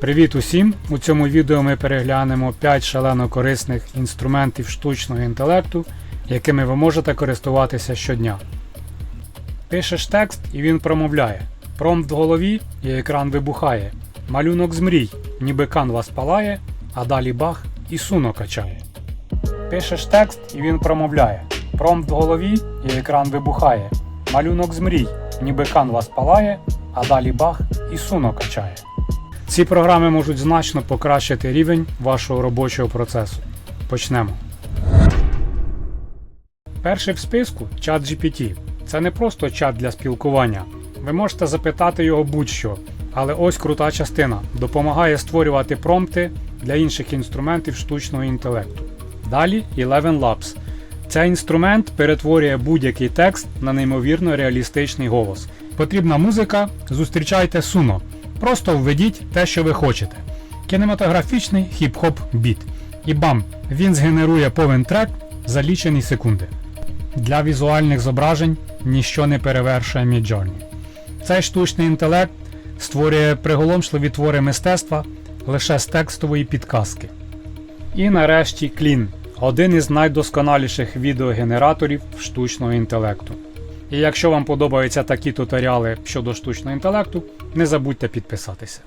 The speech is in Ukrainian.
Привіт усім! У цьому відео ми переглянемо 5 шалено корисних інструментів штучного інтелекту, якими ви можете користуватися щодня. Пишеш текст і він промовляє. Промпт в голові і екран вибухає. Малюнок з мрій, ніби канвас палає, а далі бах і суно качає. Пишеш текст і він промовляє. Промпт в голові і екран вибухає. Малюнок з мрій, ніби канвас палає, а далі бах і суно качає. Ці програми можуть значно покращити рівень вашого робочого процесу. Почнемо. Перший в списку чат GPT. Це не просто чат для спілкування. Ви можете запитати його будь-що. Але ось крута частина допомагає створювати промпти для інших інструментів штучного інтелекту. Далі Eleven Labs. Цей інструмент перетворює будь-який текст на неймовірно реалістичний голос. Потрібна музика, зустрічайте суно. Просто введіть те, що ви хочете. Кінематографічний хіп-хоп біт. І бам! Він згенерує повен трек за лічені секунди. Для візуальних зображень ніщо не перевершує Midjourney. Цей штучний інтелект створює приголомшливі твори мистецтва лише з текстової підказки. І нарешті Clean один із найдосконаліших відеогенераторів штучного інтелекту. І якщо вам подобаються такі туторіали щодо штучного інтелекту, не забудьте підписатися.